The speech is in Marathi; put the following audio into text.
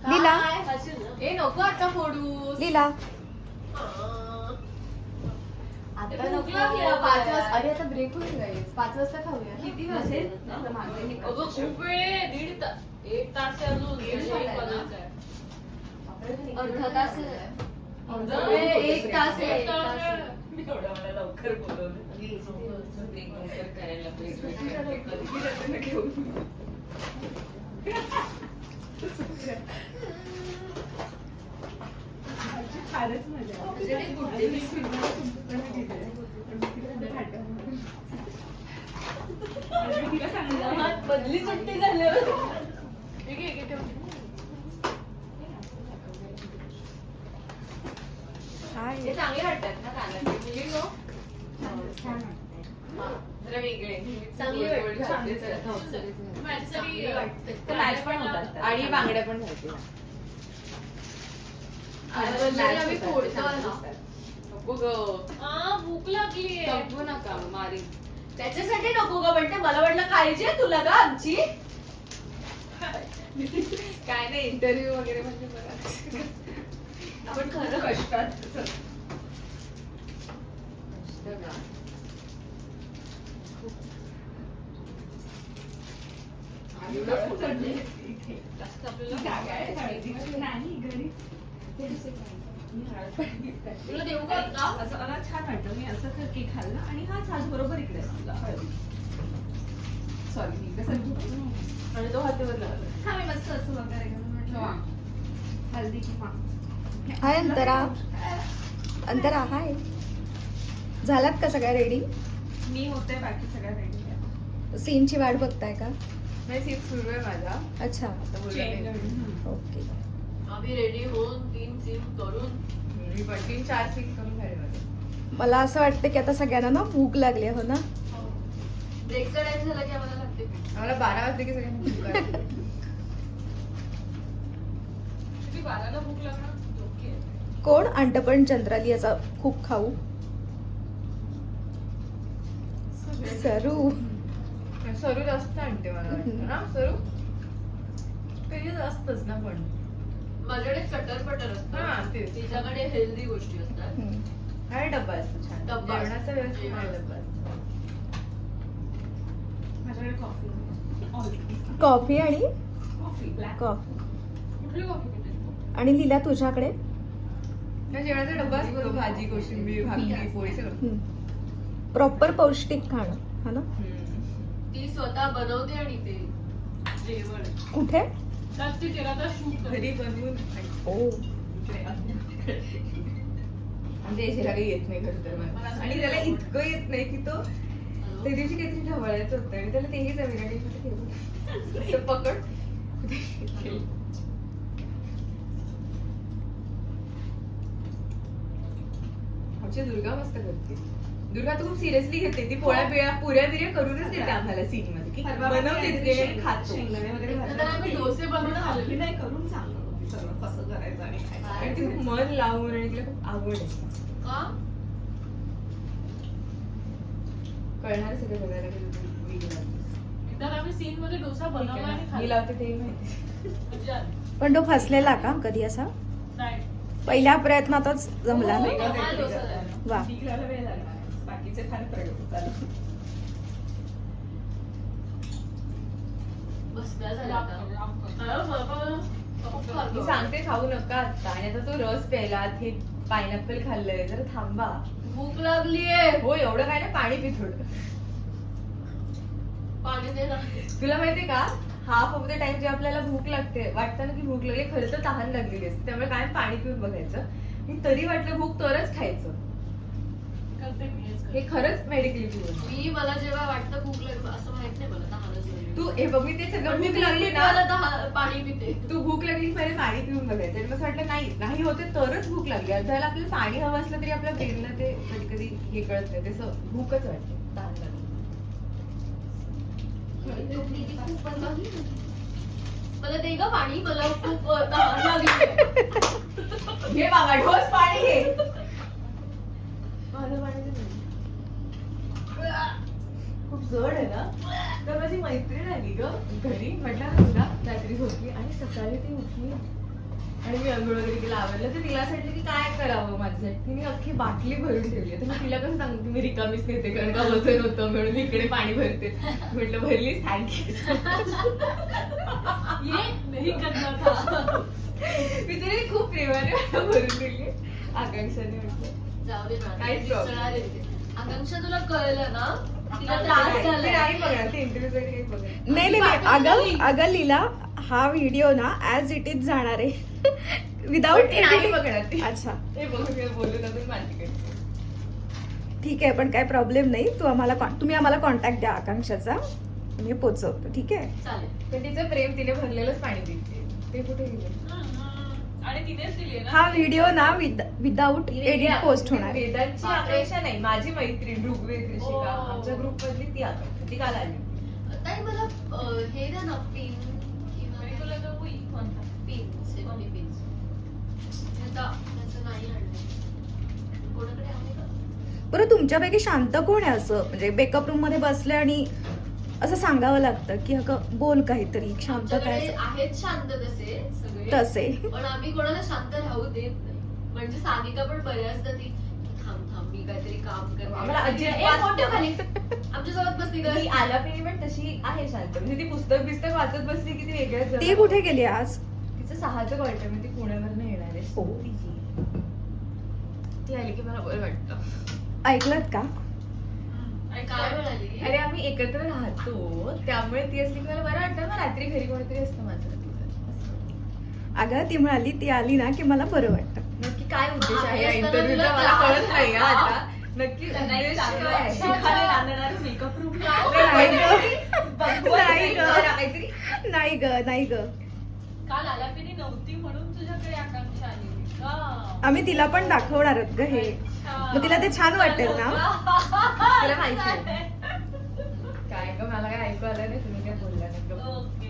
लीला ए नको आता फोडू लीला आता नको. पाच वाजता अरे आता ब्रेक होईल guys. पाच वाजता खाऊया? किती वाजेल? हे अगं खूप वेळ आहे दीड ता- एक तास आहे अजून दीड आहे. अर्धा तास आहे. अर्धा अर्धा वेळ, तास. एक तास आहे, एक एक तास तास आहे. आहे. मी एवढ्या मला लवकर बोलवलं. लवकर करायला फारच मजा आहे. तिला सांगितलं बदली सुट्टी झाल्यावर ठीक आहे, ठीक आहे, ठेव. हे चांगले वाटतात ना कानातले You know? हा, जरा वेगळे चांगले गोड- वाटतात. गोड घातले जरा. छान हो, दिसतात. सगळे जण. माझ्यासाठी चांगले वाटतात. ते मॅच पण होतात. आणि बांगड्या पण भूक लागली संपवू नका मारी त्याच्यासाठी नको ग म्हणते मला वाटलं काळजी आहे तुला का आमची काय नाही इंटरव्ह्यू वगैरे म्हणजे बघा आपण खरं कष्टात कष्ट का नाही घरी तुला देऊ का आता? असं मला छान वाटलं मी असं ख- केक खाल्लं आणि हा साज बरोबर इकडे सॉरी मी कसं आणि तो हातावर लावला हा मी मस्त असं वगैरे करून म्हटलं. वा हल्दी किंवा हाय अंतरा. अंतरा हाय. झालात का सगळ्या रेडी मी होते बाकी सगळ्या रेडी सीनची वाट बघताय का? सुरू आहे माझा. अच्छा. आता बोलला नाही. ओके. आम्ही रेडी होऊन तीन सीम करून मी पण तीन चार सीट करून घरी आले. मला असं वाटतं की आता सगळ्यांना ना भूक लागली हो ना? ब्रेकचा टाइम झाला की आम्हाला लागते. आम्हाला बारा वाजले की सगळ्यांना भूक लागली. किती बाराला भूक लागणार? ओके. कोण? अंटपण चंद्राली याचा खूप खाऊ. सरू. सरू जास्त आणते मला वाटतं ना? सरू? कधी असतच ना पण. माझ्याकडे चटर पटर हा, असतं तेच. तिच्याकडे हेल्दी गोष्टी असतात. आणि डब्बा असतो छान. डब्बा असतो. जेवणाचा व्यवस्थित जेवण. डब्बा असतो. माझ्याकडे कॉफी कॉफी आणि? Coffee black coffee. कुठली कॉफी पिते आणि लीला तुझ्याकडे? जेवणाचा डब्बा असतो भाजी कोशिंबीर भाकरी पोळी सगळं. प्रॉपर पौष्टिक खाणं हा ना? हम्म. ती स्वतः बनवते आणि ते जेवण. कुठे? ती तेरा शूट घरी बनवून ओ. म्हणजे काही येत नाही खरं तर मला. आणि त्याला इतकं येत नाही की तो त्या दिवशी काहीतरी ढवळायचं होतं आणि त्याला तेही जमीन आणि. असं पकड. आमची दुर्गा मस्त करते. दुर्गा तू खूप सिरियसली घेते. ती पोळ्या बिळ्या पुऱ्या बिऱ्या करूनच देते आम्हाला सीन मध्ये की बनवते ते आणि खातो. शेंगदाणे वगैरे आम्ही डोसे बनवून. नाही करून सांगत होती. सर्व कसं करायचं आणि काय आणि ती खूप मन लावून आणि तिला खूप आवड आहे. का? कळणार सगळं बघायला गेलं तर वेगळं. आम्ही सीन मध्ये डोसा बनवला आणि मी खाल्ला लावते ते माहिती. मजा आली. पण तो फसलेला का कधी असा? नाही. पहिल्या प्रयत्नातच जमला हो, डोसा झाला. वा. शिकायला वेळ लागला बाकीचे फार प्रयोग चालू. मी. सांगते खाऊ नका आता. आणि आता तो रस प्यायला हे पायनॅपल खाल्लंय. जरा थांबा. भूक लागलीये. हो एवढं काय नाही पाणी पी थोडं. पाणी दे ना तुला माहितीये का? हाफ ऑफ द टाइम जेव्हा आपल्याला भूक लागते वाटतं ना की भूक लागली खरं तर तहान लागलेली असते. त्यामुळे काय पाणी पिऊन बघायचं. मी तरी वाटलं भूक तरच खायचं करते मी हेच करते. हे खरंच मेडिकली पिऊन मी मला जेव्हा वाटतं भूक लागली असं माहीत नाही मला तहानच लागली. तू हे बघ मी ते सगळं पण मी भूक लागली मला ना तहा- पाणी पिते. तू भूक लागली की पहिले पाणी पिऊन बघायचं. आणि मग असं वाटलं नाही नाही होते तरच भूक लागली. अर्ध्याला आपल्याला पाणी हवं असलं तरी आपल्या ब्रेनला ते कधी कधी हे कळत नाही. तसं भूकच वाटते. तहान लागली मला दे ग पाणी मला खूप अ, तहान लागली. घे बाबा ढोस पाणी घे. माझं पाणी दे. जड आहे ना तर माझी मैत्रीण आली ग घरी. म्हटलं तुला रात्री झोपली आणि सकाळी ती उठली आणि मी अंघोळ वगैरे तिला आवडलं तर तिला असं वाटलं की काय करावं माझ्यासाठी. तिने अख्खी बाटली भरून ठेवली. तर मी तिला कसं सांगते मी रिकामीच नेते कारण का वजन होतं म्हणून मी इकडे पाणी भरते. म्हटलं भरली ये नाही करणार. मी तिने खूप प्रेमाने भरून दिली. आकांक्षाने म्हटलं. जाऊ दे. काहीच ते. आकांक्षा तुला कळलं ना? नाही- नाही अगं अगं लीला हा व्हिडिओ ना ऍज इट इज जाणार आहे. विदाऊट. अच्छा. ठीक आहे पण काय प्रॉब्लेम नाही. तू आम्हाला तुम्ही आम्हाला कॉन्टॅक्ट द्या आकांक्षाचा. मी पोचवतो ठीक आहे? तिचं प्रेम तिने भरलेलंच पाणी देते ते कुठे गेलं? हा व्हिडिओ ना विदाऊट एडिट पोस्ट होणार आहे. वेदांची आकांक्षा नाही माझी मैत्रीण ऋग्वेद ऋषिका. ओ. आमच्या ग्रुप मधली ती आकांक्षा ती काल आली. ताई मला हे द्या ना पिन आणि तुला जो उई कोणता? पिन सेफ्टी पिन आता त्याचं नाही आणलं कोणाकडे आहे का? बरं तुमच्यापैकी शांत कोण आहे असं? म्हणजे बेकअप रूममध्ये बसले आणि असं सांगावं लागतं की अगं बोल काहीतरी शांत काय. आहेत शांत तसे सगळे. तसे. पण आम्ही कोणाला शांत राहू देत नाही. म्हणजे सानिका पण बऱ्याचदा ती थांब थांब मी काहीतरी काम करते. आमच्यासोबत बसली आलापिनी पण तशी आहे शांत. म्हणजे ती पुस्तक बिस्तक वाचत बसली की ती वेगळ्याच ती जगात. कुठे गेली आज? तिचं सहाचं क्वार्टर ती पुण्यावरनं येणार आहे. हो. ती आली की मला बरं वाटतं. ऐकलत का? अरे आम्ही एकत्र राहतो. त्यामुळे ती असली की मला बरं वाटतं. मग रात्री घरी कोणीतरी असतं माझं. असं. अगं ती म्हणाली ती आली ना की मला बरं वाटतं. नक्की काय उद्देश आहे? या इंटरव्ह्यूचा मला कळत नाही. आता. नक्की नाही उद्देश काय? ग. नाही. ग. जरा काहीतरी. नाही ग नाही ग. काल आलापिनी नव्हती म्हणून तुझ्याकडे आकांक्षा आली. का आम्ही तिला पण दाखवणार आहोत ग हे. मग तिला ते छान वाटेल ना तिला माहिती आहे काय ग मला काय ऐकू आलं नाही तुम्ही काय बोलला नाही गप्प.